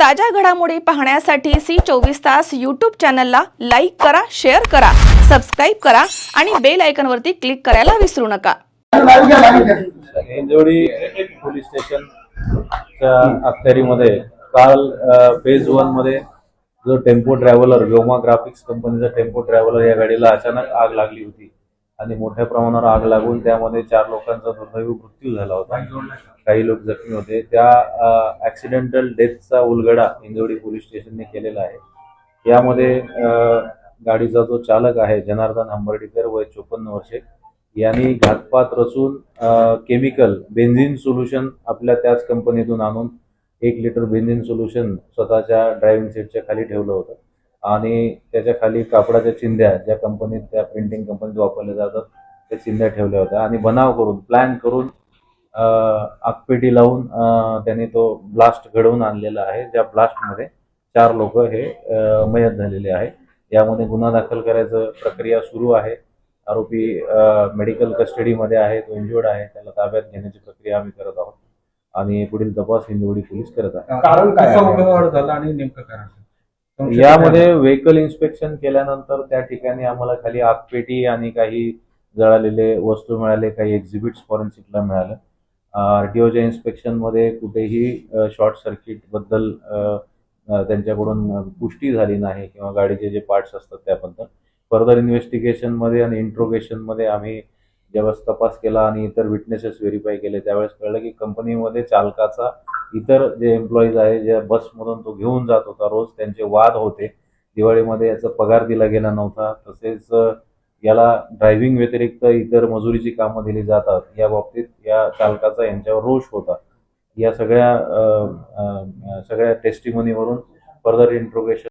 ताज्या घडामोडी पाहण्यासाठी सी चोवीस तास यूट्यूब चॅनलला लाईक करा शेअर करा सबस्क्राईब करा आणि बेल आयकॉनवरती क्लिक करायला विसरू नका. हिंजवडी पोलीस स्टेशनच्या अखत्यारीमध्ये काल फेज वनमध्ये जो टेम्पो ट्रॅव्हलर व्योमा ग्राफिक्स कंपनीचा टेम्पो ट्रॅव्हलर या गाडीला अचानक आग लागली होती. आणि मोठ्या प्रमाणावर आग लागून त्यामध्ये चार लोकांचा दुर्दैवी मृत्यू झाला होता. काही लोक जखमी होते. त्या ऍक्सिडेंटल डेथचा उलगडा हिंजवडी पोलीस स्टेशनने केलेला आहे. यामध्ये गाडीचा जो चालक आहे जनार्दन हंबर्डीकर वय चोपन्न वर्षे यांनी घातपात रचून केमिकल बेन्झिन सोल्युशन आपल्या त्याच कंपनीतून आणून एक लिटर बेन्झिन सोल्युशन स्वतःच्या ड्रायव्हिंग सीटच्या खाली ठेवलं होतं. आणि त्याच्याखाली कापडाच्या चिंध्या ज्या कंपनीत त्या प्रिंटिंग कंपनीत वापरल्या जातात त्या चिंध्या ठेवल्या होत्या. आणि बनाव करून प्लॅन करून अं, आगपेटी लावून त्यांनी तो ब्लास्ट घडवून आणलेला आहे. ज्या ब्लास्टमध्ये चार लोक हे मयत झालेले आहे यामध्ये गुन्हा दाखल करायचं प्रक्रिया सुरू आहे. आरोपी मेडिकल कस्टडीमध्ये आहे. तो इंजुर्ड आहे. त्याला ताब्यात घेण्याची प्रक्रिया आम्ही करत आहोत. आणि पुढील तपास हिंदवडी पोलीस करत आहे कारण काय झाला आणि नेमकं कारण? यामध्ये व्हेकल इन्स्पेक्शन केल्यानंतर त्या ठिकाणी आम्हाला खाली आगपेटी आणि काही जळालेले वस्तू मिळाले काही एक्झिबिट्स फॉरेन्सिकला मिळालं. आरटीओच्या इन्स्पेक्शनमध्ये कुठेही शॉर्ट सर्किटबद्दल त्यांच्याकडून पुष्टी झाली नाही किंवा गाडीचे जे पार्ट्स असतात त्याबद्दल. फर्दर इन्व्हेस्टिगेशनमध्ये आणि इंट्रोगेशनमध्ये आम्ही ज्यावेळेस तपास केला आणि इतर विटनेसेस व्हेरीफाय केले त्यावेळेस कळलं की कंपनीमध्ये चालकाचा इतर जे एम्प्लॉईज आहे ज्या बसमधून तो घेऊन जात होता रोज त्यांचे वाद होते. दिवाळीमध्ये याचा पगार दिला गेला नव्हता. तसेच याला ड्रायव्हिंग व्यतिरिक्त इतर मजुरीची कामं दिली जातात. या बाबतीत या चालकाचा यांच्यावर रोष होता. या सगळ्या सगळ्या टेस्टिमनीवरून फर्दर इंट्रोगेशन